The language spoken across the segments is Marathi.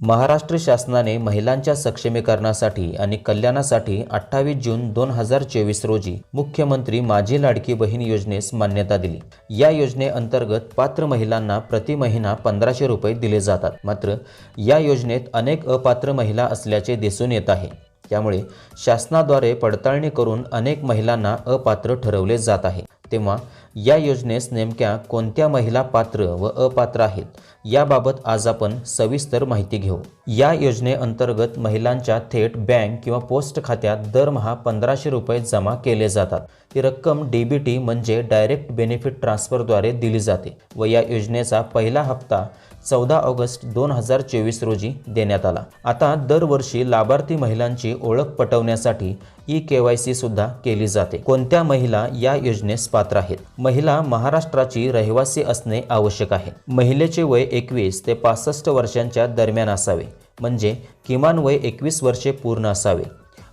महाराष्ट्र शासनाने महिलांच्या सक्षमीकरणासाठी आणि कल्याणासाठी अठ्ठावीस जून दोन हजार चोवीस रोजी मुख्यमंत्री माझी लाडकी बहीण योजनेस मान्यता दिली. या योजनेअंतर्गत पात्र महिलांना प्रति महिना पंधराशे रुपये दिले जातात. मात्र या योजनेत अनेक अपात्र महिला असल्याचे दिसून येत आहे. त्यामुळे शासनाद्वारे पडताळणी करून अनेक महिलांना अपात्र ठरवले जात आहे. तेव्हा या योजनेस नेमक्या कोणत्या महिला पात्र व अपात्र आहेत याबाबत आज आपण सविस्तर माहिती घेऊ. या योजनेअंतर्गत महिलांच्या थेट बँक किंवा पोस्ट खात्यात दरमहा पंधराशे रुपये जमा केले जातात. ही रक्कम डीबीटी म्हणजे डायरेक्ट बेनिफिट ट्रान्सफरद्वारे दिली जाते व या योजनेचा पहिला हप्ता चौदा ऑगस्ट दोन हजार चोवीस रोजी देण्यात आला. आता दरवर्षी लाभार्थी महिलांची ओळख पटवण्यासाठी ई के वाय सी सुद्धा केली जाते. कोणत्या महिला या योजनेस पात्र आहेत? महिला महाराष्ट्राची रहिवासी असणे आवश्यक आहे. महिलेचे वय एकवीस ते पासष्ट वर्षांच्या दरम्यान असावे. म्हणजे किमान वय एकवीस वर्षे पूर्ण असावे.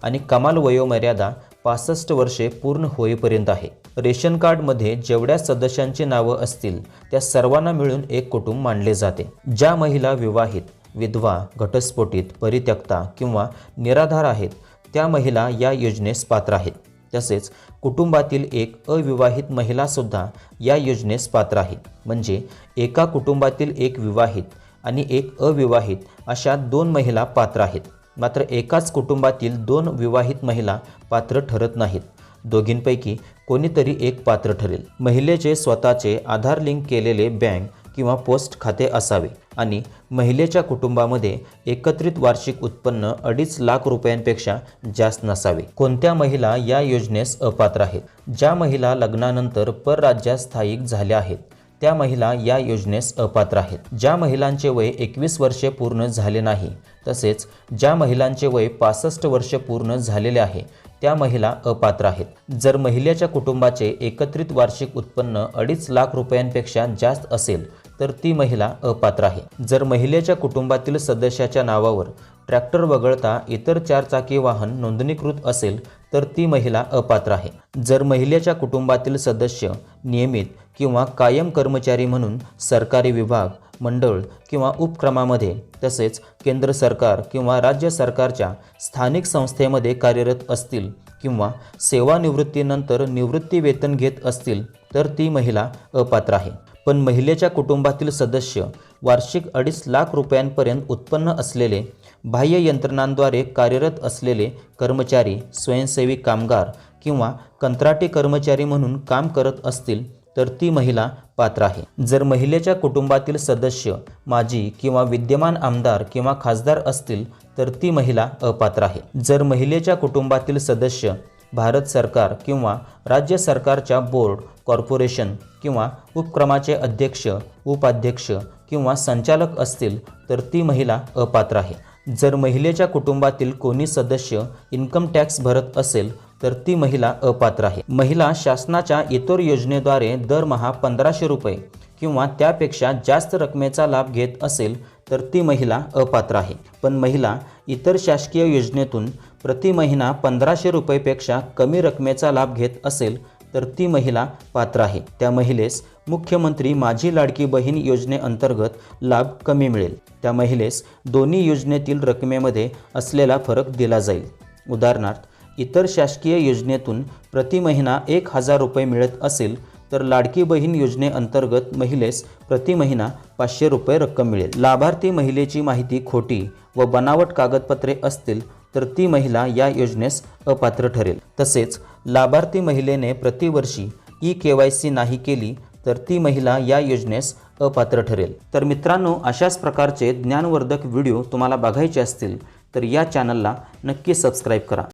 आणि कमाल वयोमर्यादा पासष्ट वर्षे पूर्ण होईपर्यंत आहे. रेशन कार्डमध्ये जेवढ्या सदस्यांची नावं असतील त्या सर्वांना मिळून एक कुटुंब मानले जाते. ज्या महिला विवाहित विधवा घटस्फोटित परित्यक्ता किंवा निराधार आहेत त्या महिला या योजनेस पात्र आहेत. तसेच कुटुंबातील एक अविवाहित महिलासुद्धा या योजनेस पात्र आहे. म्हणजे एका कुटुंबातील एक विवाहित आणि एक अविवाहित अशा दोन महिला पात्र आहेत. मात्र एकाच कुटुंबातील दोन विवाहित महिला पात्र ठरत नाहीत. दोघींपैकी कोणीतरी एक पात्र ठरेल. महिलेचे स्वतःचे आधार लिंक केलेले बँक किंवा पोस्ट खाते असावे आणि महिलेच्या कुटुंबामध्ये एकत्रित वार्षिक उत्पन्न अडीच लाख रुपयांपेक्षा जास्त नसावे. कोणत्या महिला या योजनेस अपात्र आहेत? ज्या महिला लग्नानंतर परराज्यात स्थायिक झाल्या आहेत त्या महिला या योजनेस अपात्र आहेत. ज्या महिलांचे वय एकवीस वर्षे पूर्ण झाले नाही तसेच ज्या महिलांचे वय पासष्ट वर्ष पूर्ण झालेले आहे त्या महिला अपात्र आहेत. जर महिलेच्या कुटुंबाचे एकत्रित वार्षिक उत्पन्न अडीच लाख रुपयांपेक्षा जास्त असेल तर ती महिला अपात्र आहे. जर महिलेच्या कुटुंबातील सदस्याच्या नावावर ट्रॅक्टर वगळता इतर चारचाकी वाहन नोंदणीकृत असेल तर ती महिला अपात्र आहे. जर महिलेच्या कुटुंबातील सदस्य नियमित किंवा कायम कर्मचारी म्हणून सरकारी विभाग मंडळ किंवा उपक्रमामध्ये तसेच केंद्र सरकार किंवा राज्य सरकारच्या स्थानिक संस्थेमध्ये कार्यरत असतील किंवा सेवानिवृत्तीनंतर निवृत्ती वेतन घेत असतील तर ती महिला अपात्र आहे. पण महिलेच्या कुटुंबातील सदस्य वार्षिक अडीच लाख रुपयांपर्यंत उत्पन्न असलेले बाह्य यंत्रणांद्वारे कार्यरत असलेले कर्मचारी स्वयंसेवी कामगार किंवा कंत्राटी कर्मचारी म्हणून काम करत असतील तर ती महिला पात्र आहे. जर महिलेच्या कुटुंबातील सदस्य माजी किंवा विद्यमान आमदार किंवा खासदार असतील तर ती महिला अपात्र आहे. जर महिलेच्या कुटुंबातील सदस्य भारत सरकार किंवा राज्य सरकारच्या बोर्ड कॉर्पोरेशन किंवा उपक्रमाचे अध्यक्ष उपाध्यक्ष किंवा संचालक असतील तर ती महिला अपात्र आहे. जर महिलेच्या कुटुंबातील कोणी सदस्य इन्कम टॅक्स भरत असेल तर ती महिला अपात्र आहे. महिला शासनाच्या इतर योजनेद्वारे दरमहा पंधराशे रुपये किंवा त्यापेक्षा जास्त रकमेचा लाभ घेत असेल तर ती महिला अपात्र आहे. पण महिला इतर शासकीय योजनेतून प्रति महिना पंधराशे रुपयेपेक्षा कमी रकमेचा लाभ घेत असेल तर ती महिला पात्र आहे. त्या महिलेस मुख्यमंत्री माझी लाडकी बहीण योजनेअंतर्गत लाभ कमी मिळेल. त्या महिलेस दोन्ही योजनेतील रकमेमध्ये असलेला फरक दिला जाईल. उदाहरणार्थ इतर शासकीय योजनेतून प्रति महिना एक हजार रुपये मिळत असेल तर लाडकी बहीण योजनेअंतर्गत महिलेस प्रति महिना पाचशे रुपये रक्कम मिळेल. लाभार्थी महिलेची माहिती खोटी व बनावट कागदपत्रे असतील तर ती महिला या योजनेस अपात्र ठरेल. तसेच लाभार्थी महिलेने प्रतिवर्षी ई के वाय सी नाही केली तर ती महिला या योजनेस अपात्र ठरेल. तर मित्रांनो अशाच प्रकारचे ज्ञानवर्धक व्हिडिओ तुम्हाला बघायचे असतील तर या चॅनलला नक्की सबस्क्राईब करा.